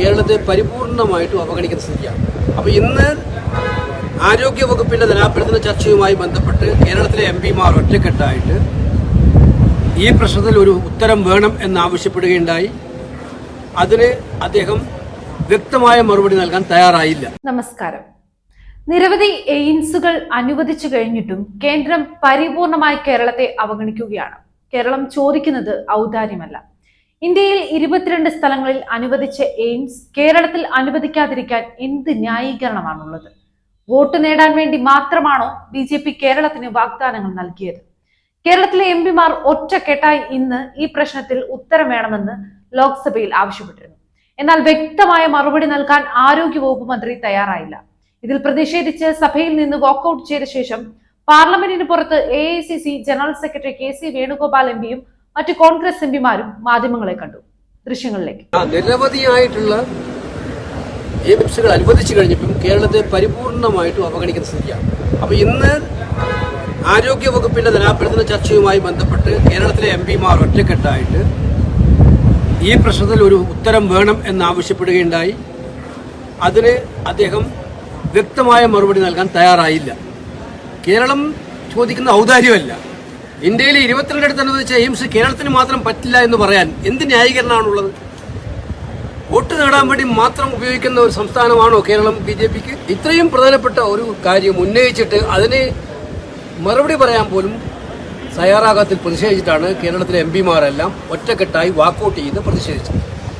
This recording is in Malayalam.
കേരളത്തെ പരിപൂർണമായിട്ടും അവഗണിക്കുന്ന സ്ഥിതിയാണ്. അപ്പോൾ ഇന്ന് ആരോഗ്യ വകുപ്പിന്റെ ധനാഭ്യർത്ഥന ചർച്ചയുമായി ബന്ധപ്പെട്ട് കേരളത്തിലെ എം പിമാർ ഒറ്റക്കെട്ടായിട്ട് ഈ പ്രശ്നത്തിൽ ഒരു ഉത്തരം വേണം എന്നാവശ്യപ്പെടുകയുണ്ടായി. അതിന് അദ്ദേഹം വ്യക്തമായ മറുപടി നൽകാൻ തയ്യാറായില്ല. നമസ്കാരം. നിരവധി എയിംസുകൾ അനുവദിച്ചു കഴിഞ്ഞിട്ടും കേന്ദ്രം പരിപൂർണമായി കേരളത്തെ അവഗണിക്കുകയാണ്. കേരളം ചോദിക്കുന്നത് ഔദാര്യമല്ല. ഇന്ത്യയിൽ ഇരുപത്തിരണ്ട് സ്ഥലങ്ങളിൽ അനുവദിച്ച എയിംസ് കേരളത്തിൽ അനുവദിക്കാതിരിക്കാൻ എന്ത് ന്യായീകരണമാണുള്ളത്? വോട്ട് നേടാൻ വേണ്ടി മാത്രമാണോ ബി ജെ പി കേരളത്തിന് വാഗ്ദാനങ്ങൾ നൽകിയത്? കേരളത്തിലെ എം പിമാർ ഒറ്റക്കെട്ടായി ഇന്ന് ഈ പ്രശ്നത്തിൽ ഉത്തരം വേണമെന്ന് ലോക്സഭയിൽ ആവശ്യപ്പെട്ടിരുന്നു. എന്നാൽ വ്യക്തമായ മറുപടി നൽകാൻ ആരോഗ്യവകുപ്പ് മന്ത്രി തയ്യാറായില്ല. ഇതിൽ പ്രതിഷേധിച്ച് സഭയിൽ നിന്ന് വാക്കൌട്ട് ചെയ്ത ശേഷം പാർലമെന്റിന് പുറത്ത് A general secretary K C Venugopal M പിയും മറ്റു കോൺഗ്രസ് എം പിമാരും മാധ്യമങ്ങളെ കണ്ടു. ദൃശ്യങ്ങളിലേക്ക്. നിരവധിയായിട്ടുള്ള എയിംസുകൾ അനുവദിച്ചു കഴിഞ്ഞപ്പോൾ കേരളത്തെ പരിപൂർണമായിട്ടും അവഗണിക്കുന്ന സ്ഥിതിയാണ്. അപ്പോൾ ഇന്ന് ആരോഗ്യ വകുപ്പിന്റെ ധനാഭ്യർത്ഥന ചർച്ചയുമായി ബന്ധപ്പെട്ട് കേരളത്തിലെ എം പിമാർ ഒറ്റക്കെട്ടായിട്ട് ഈ പ്രശ്നത്തിൽ ഒരു ഉത്തരം വേണം എന്നാവശ്യപ്പെടുകയുണ്ടായി. അതിന് അദ്ദേഹം വ്യക്തമായ മറുപടി നൽകാൻ തയ്യാറായില്ല. കേരളം ചോദിക്കുന്ന ഔദാര്യമല്ല. ഇന്ത്യയിലെ ഇരുപത്തിരണ്ടിടത്ത് അനുവദിച്ച എയിംസ് കേരളത്തിന് മാത്രം പറ്റില്ല എന്ന് പറയാൻ എന്ത് ന്യായീകരണമാണുള്ളത്? വോട്ട് നേടാൻ വേണ്ടി മാത്രം ഉപയോഗിക്കുന്ന ഒരു സംസ്ഥാനമാണോ കേരളം ബി ജെ പിക്ക്? ഇത്രയും പ്രധാനപ്പെട്ട ഒരു കാര്യം ഉന്നയിച്ചിട്ട് അതിന് മറുപടി പറയാൻ പോലും തയ്യാറാകാത്തിൽ പ്രതിഷേധിച്ചിട്ടാണ് കേരളത്തിലെ എം പിമാരെല്ലാം ഒറ്റക്കെട്ടായി വാക്കൗട്ട് ചെയ്ത് പ്രതിഷേധിച്ചത്.